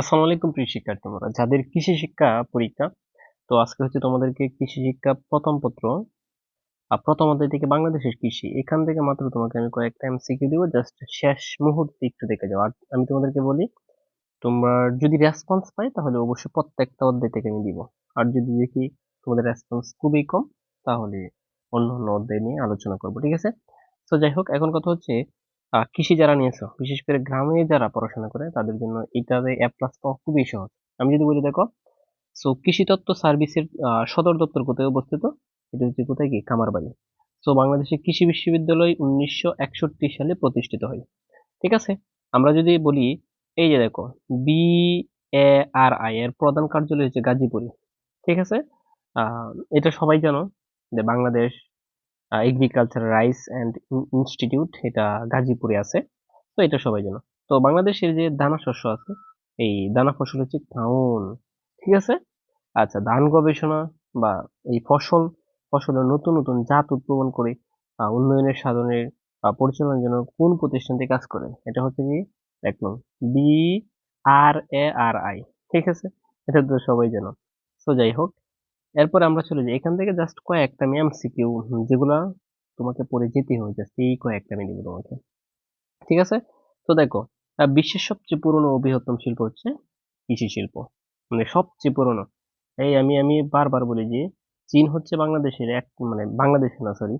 আসসালামু আলাইকুম, প্রিয় শিক্ষার্থী তোমরা যাদের কৃষি শিক্ষা পরীক্ষা, তো আজকে হচ্ছে তোমাদেরকে কৃষি শিক্ষা প্রথম পত্র। আর প্রথম অধ্যায় থেকে বাংলাদেশের কৃষি, এখান থেকে মাত্র তোমাকে আমি কয়েকটা এমসিকিউ দিব, জাস্ট শেষ মুহূর্তে একটু দেখে যাও। আর আমি তোমাদেরকে বলি, তোমরা যদি রেসপন্স পাই, তাহলে অবশ্যই প্রত্যেকটা অধ্যায় থেকে আমি দিব। আর যদি দেখি তোমাদের রেসপন্স খুবই কম, তাহলে অন্য অন্য অধ্যায় নিয়ে আলোচনা করব, ঠিক আছে? তো যাই হোক, এখন কথা হচ্ছে কৃষি যারা নিয়েছো, বিশেষ করে গ্রামে যারা পড়াশোনা করে, তাদের জন্য এটাতে এ প্লাস পাওয়া খুবই সহজ। আমি যদি বলি, দেখো সো কৃষি তত্ত্ব সার্ভিসের সদর দপ্তর কোথায় অবস্থিত? এটা হচ্ছে কোথায় কি? কামারবাড়ি সো বাংলাদেশে কৃষি বিশ্ববিদ্যালয় উনিশশো একষট্টি সালে প্রতিষ্ঠিত হয়। ঠিক আছে? আমরা যদি বলি, এই যে দেখো বি এ আর আই এর প্রধান কার্যালয় হচ্ছে গাজীপুরে। ঠিক আছে? এটা সবাই জানো যে Bangladesh agriculture rice and institute এটা গাজীপুরে আছে। তো এটা সবাই জানো। তো বাংলাদেশের যে দানা শস্য আছে, এই দানা ফসল হচ্ছে কাউন ঠিক আছে? আচ্ছা ধান গবেষণা বা এই ফসল, ফসলের নতুন নতুন জাত উদ্ভাবন করে উন্নয়নের সাধনের পরিচালনার জন্য কোন প্রতিষ্ঠানটি কাজ করে? এটা হচ্ছে কি? এক নং B R A R I ঠিক আছে? এটা তো সবাই জানো। তো যাই হোক এরপরে আমরা চলে যাই। এখান থেকে জাস্ট কয়েকটা আমি এমসিকিউ যেগুলা তোমাকে পড়ে যেতে হবে জাস্ট এই কয়েকটা আমি দিব তোমাকে। ঠিক আছে? তো দেখো বিশ্বের সবচেয়ে পুরনো বৃহত্তম শিল্প হচ্ছে কৃষি শিল্প। মানে সবচেয়ে পুরনো। এই আমি আমি বারবার বলি যে, চীন হচ্ছে বাংলাদেশের এক মানে বাংলাদেশে না সরি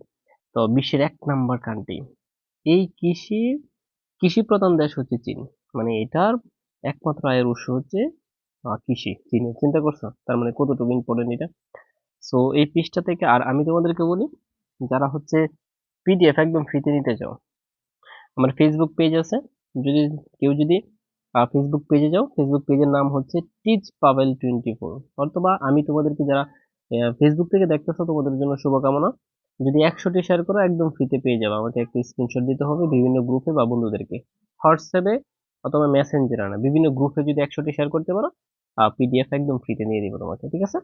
তো বিশ্বের এক নাম্বার কান্ট্রি এই কৃষি কৃষি প্রধান দেশ হচ্ছে চীন। মানে এটার একমাত্র আয়ের উৎস হচ্ছে কৃষি চিন্তা করছ? তার মানে কতটুকু ইম্পর্টেন্ট এটা? সো এই পৃষ্ঠা থেকে, আর আমি তোমাদেরকে বলি, যারা হচ্ছে পিডিএফ একদম ফ্রিতে নিতে চাও, আমার ফেসবুক পেজ আছে। যদি, কেউ যদি ফেসবুক পেজে যাও ফেসবুক পেজের নাম হচ্ছে টিচ পাবেল টোয়েন্টি ফোর অথবা আমি তোমাদেরকে যারা ফেসবুক থেকে দেখতেছো, তোমাদের জন্য শুভকামনা। যদি একশোটি শেয়ার করো, একদম ফ্রিতে পেয়ে যাবে। আমাকে একটা স্ক্রিনশট দিতে হবে বিভিন্ন গ্রুপে বা বন্ধুদেরকে। হোয়াটসঅ্যাপে অথবা মেসেঞ্জারে না, বিভিন্ন গ্রুপে যদি একশোটি শেয়ার করতে পারো পিডিএফ একদম ফ্রিতে নিয়ে দিব তোমাকে ঠিক আছে?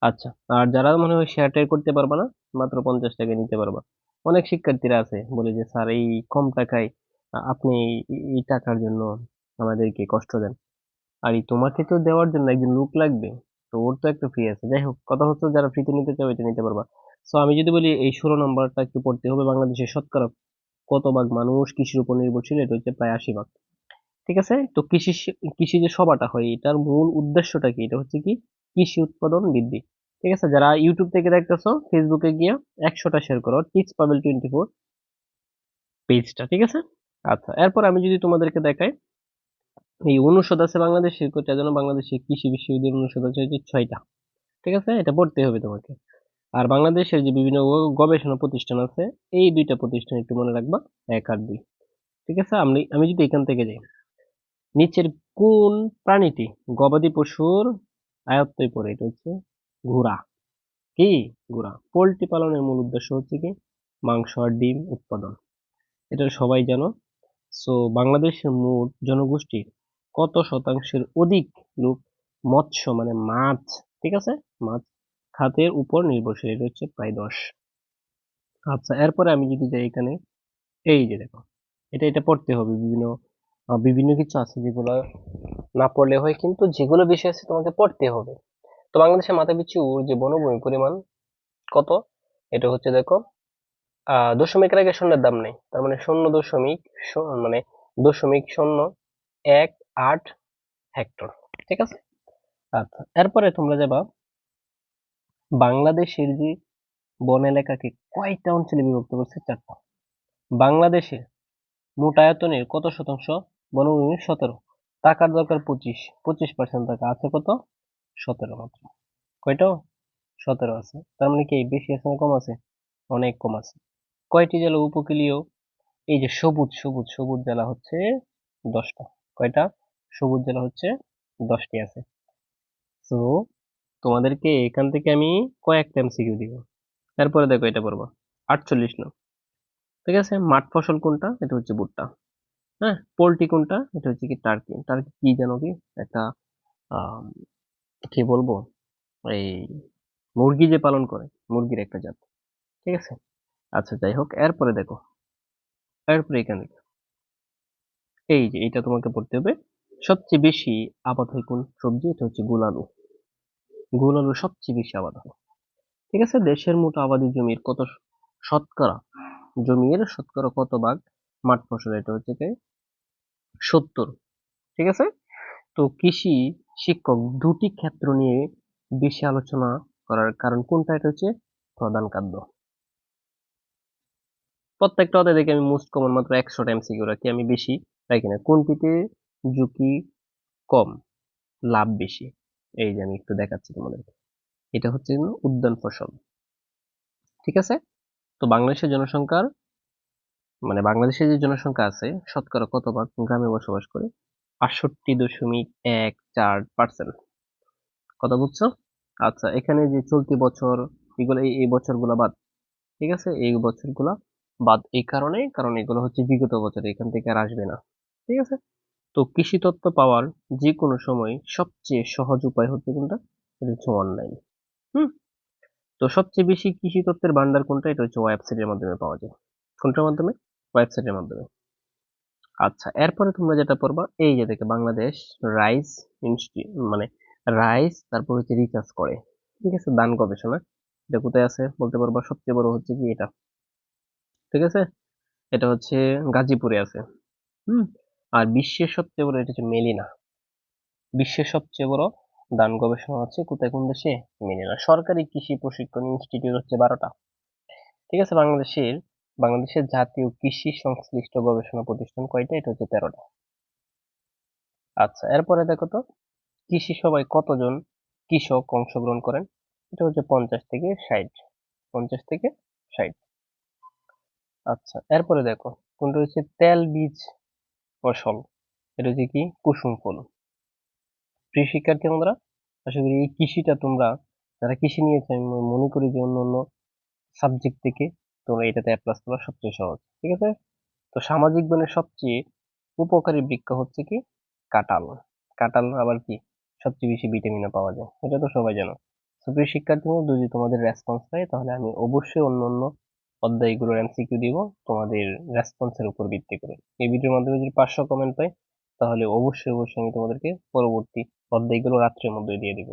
আচ্ছা আর যারা মনে হয় শেয়ার টেয়ার করতে পারবা না, মাত্র পঞ্চাশ টাকা নিতে পারবা। অনেক শিক্ষার্থীরা আছে, বলে যে, স্যার, এই কম টাকায় আপনি এই- টাকার জন্য আমাদেরকে কষ্ট দেন। আর এই তোমাকে তো দেওয়ার জন্য একজন লোক লাগবে, তো ওর তো একটা ফ্রি আছে। যাই হোক, কথা হচ্ছে যারা ফ্রিতে নিতে চাও, এটা নিতে পারবা। সো আমি যদি বলি, এই ষোলো নম্বরটা একটু পড়তে হবে, বাংলাদেশের শতকরা কত ভাগ মানুষ কৃষির উপর নির্ভরশীল, এটা হচ্ছে প্রায় আশি ভাগ। ঠিক আছে? তো কৃষি কৃষি যে সভাটা হয়, এটার মূল উদ্দেশ্যটা কি? এটা হচ্ছে কি? কৃষি উৎপাদন বৃদ্ধি। ঠিক আছে? যারা ইউটিউব থেকে দেখতেছো ফেসবুকে গিয়ে একশোটা শেয়ার করো টিচ পাবেল টোয়েন্টি ফোর পেজটা ঠিক আছে? আচ্ছা এরপর আমি যদি তোমাদেরকে দেখাই, এই অনুষদ আছে বাংলাদেশের কয়টা যেন বাংলাদেশের কৃষি বিশ্ববিদ্যালয় অনুষদ আছে, হচ্ছে ছয়টা। ঠিক আছে? এটা পড়তে হবে তোমাকে। আর বাংলাদেশের যে বিভিন্ন গবেষণা প্রতিষ্ঠান আছে, এই দুইটা প্রতিষ্ঠান একটু মনে রাখবা, এক আর দুই। ঠিক আছে? আমি আমি যদি এখান থেকে যাই। নিচের কোন প্রাণীটি? গবাদি পশুর আয়ত্তই পড়ে? এটা হচ্ছে ঘোড়া। কি? ঘোড়া। পোল্ট্রি পালনের মূল উদ্দেশ্য হচ্ছে কি? মাংস আর ডিম উৎপাদন। এটা সবাই জানো। সো বাংলাদেশের মোট জনগোষ্ঠীর কত শতাংশের অধিক লোক মৎস্য মানে মাছ, ঠিক আছে? মাছ খাতের উপর নির্ভরশীল। এটা হচ্ছে প্রায় দশ। আচ্ছা এরপরে আমি যদি যাই এখানে, এই যে দেখো, এটা এটা পড়তে হবে বিভিন্ন বিভিন্ন কিছু আছে যেগুলো না পড়লে হয়, কিন্তু যেগুলো বিষয় আছে তোমাকে পড়তে হবে। তো বাংলাদেশের মাথাপিছু যে বনভূমি পরিমাণ কত? এটা হচ্ছে দেখো দশমিকের আগে শূন্যের দাম নেই। তার মানে শূন্য দশমিক মানে দশমিক শূন্য এক আট হেক্টর। ঠিক আছে? আচ্ছা এরপরে তোমরা যাবা, বাংলাদেশের যে বন এলাকাকে কয়টা অঞ্চলে বিভক্ত করছে? চারটা। বাংলাদেশে মোট আয়তনের কত শতাংশ? বনভূমি সতেরো। টাকার দরকার পঁচিশ। পঁচিশ পার্সেন্ট টাকা আছে কত? সতেরো মাত্র। কয়টা? সতেরো আছে। তার মানে কি বেশি আছে না কম আছে? অনেক কম আছে। কয়টি জেলা উপকূলীয়? এই যে সবুজ সবুজ সবুজ জেলা হচ্ছে দশটা। কয়টা? সবুজ জেলা হচ্ছে দশটি আছে। তো তোমাদেরকে এখান থেকে আমি কয়েকটা এমসিকিউ দিব। তারপরে দেখো এটা পড়ব। আটচল্লিশ নং। ঠিক আছে? মাঠ ফসল কোনটা? এটা হচ্ছে ভুট্টা। হ্যাঁ পোলট্রি কোনটা? এটা হচ্ছে কি টার্কি টার্কি কি জানো কি একটা কি বলব? এই মুরগি যে পালন করে, মুরগির একটা জাত। ঠিক আছে? আচ্ছা যাই হোক, এরপরে দেখো। এরপরে এখানে। এই যে এটা তোমাকে পড়তে হবে। সবচেয়ে বেশি আবাদ হয় কোন সবজি? এটা হচ্ছে গোল আলু। গোল আলু সবচেয়ে বেশি আবাদ হয়। ঠিক আছে? দেশের মোট আবাদি জমির কত শতকরা? জমির শতকরা কত ভাগ? মাঠ ফসল এটা হচ্ছে কি? সত্তর। ঠিক আছে? তো কৃষি শিক্ষক দুটি ক্ষেত্র নিয়ে বেশি আলোচনা করার কারণ কোনটা? এটা হচ্ছে প্রধান খাদ্য। প্রত্যেকটা অধ্যায় দেখে আমি মোস্ট কমন মাত্র একশো টাইম সিকিউর রাখি, আমি বেশি রাখি না। কোনটিতে ঝুঁকি কম, লাভ বেশি? এই যে আমি একটু দেখাচ্ছি তোমাদেরকে। এটা হচ্ছে উদ্যান ফসল। ঠিক আছে? তো বাংলাদেশের জনসংখ্যার মানে বাংলাদেশের যে জনসংখ্যা আছে, শতকরা কত ভাগ গ্রামে বসবাস করে? আটষট্টি দশমিক এক চার পার্সেন্ট কথা বুঝছ? আচ্ছা এখানে যে চলতি বছর, এগুলো, এই- বছরগুলো বাদ, ঠিক আছে? এই বছরগুলো বাদ এই কারণে, কারণ এগুলো হচ্ছে বিগত বছর, এখান থেকে আর আসবে না, ঠিক আছে? তো কৃষি তত্ত্ব পাওয়ার যে কোনো সময় সবচেয়ে সহজ উপায় হচ্ছে কোনটা? এটা হচ্ছে অনলাইন হুম? তো সবচেয়ে বেশি কৃষি তত্ত্বের ভান্ডার কোনটা? এটা হচ্ছে ওয়েবসাইটের মাধ্যমে পাওয়া যায়। কোনটার মাধ্যমে? ওয়েবসাইটের মাধ্যমে। আচ্ছা এরপরে তোমরা যেটা পড়বা, এই যে দেখে বাংলাদেশ রাইস ইনস্টিটিউট মানে রাইস, তারপর হচ্ছে রিসার্চ করে। ঠিক আছে, দান গবেষণা। এটা কোথায় আছে বলতে পারবা? সবচেয়ে বড় হচ্ছে কি এটা? ঠিক আছে? এটা হচ্ছে গাজীপুরে আছে। হুম? আর বিশ্বের সবচেয়ে বড়, এটা হচ্ছে মেলিনা। বিশ্বের সবচেয়ে বড় দান গবেষণা হচ্ছে কোথায়, কোন দেশে? মেলিনা। সরকারি কৃষি প্রশিক্ষণ ইনস্টিটিউট হচ্ছে বারোটা। ঠিক আছে, বাংলাদেশের বাংলাদেশের জাতীয় কৃষি সংশ্লিষ্ট গবেষণা প্রতিষ্ঠান কয়টা? এটা হচ্ছে তেরোটা। আচ্ছা এরপরে দেখো তো, কৃষি সভায় কতজন কৃষক অংশগ্রহণ করেন? এটা হচ্ছে পঞ্চাশ থেকে ষাট। পঞ্চাশ থেকে ষাট। আচ্ছা এরপরে দেখো, কোনটা হচ্ছে তেল বীজ ফসল? এটা হচ্ছে কি? কুসুম ফুল। প্রিয় শিক্ষার্থী বন্ধুরা আশা করি এই কৃষিটা তোমরা, যারা কৃষি নিয়েছে, আমি মনে করি যে অন্য অন্য সাবজেক্ট থেকে তোমরা এটাতে অ্যাপ্লাস করা সবচেয়ে সহজ, ঠিক আছে? তো সামাজিক বনের সবচেয়ে উপকারী বৃক্ষ হচ্ছে কি? কাঁঠাল। কাঁঠাল আবার কি? সবচেয়ে বেশি ভিটামিনও পাওয়া যায়, এটা তো সবাই জানো। তো প্রিয় শিক্ষার্থী, যদি তোমাদের রেসপন্স পাই, তাহলে আমি অবশ্যই অন্য অন্য অধ্যায়গুলোর এমসিকিউ দিব, তোমাদের রেসপন্সের উপর ভিত্তি করে। এই ভিডিওর মাধ্যমে যদি পাঁচশো কমেন্ট পাই, তাহলে অবশ্যই অবশ্যই আমি তোমাদেরকে পরবর্তী অধ্যায়গুলো রাত্রের মধ্যে দিয়ে দিব।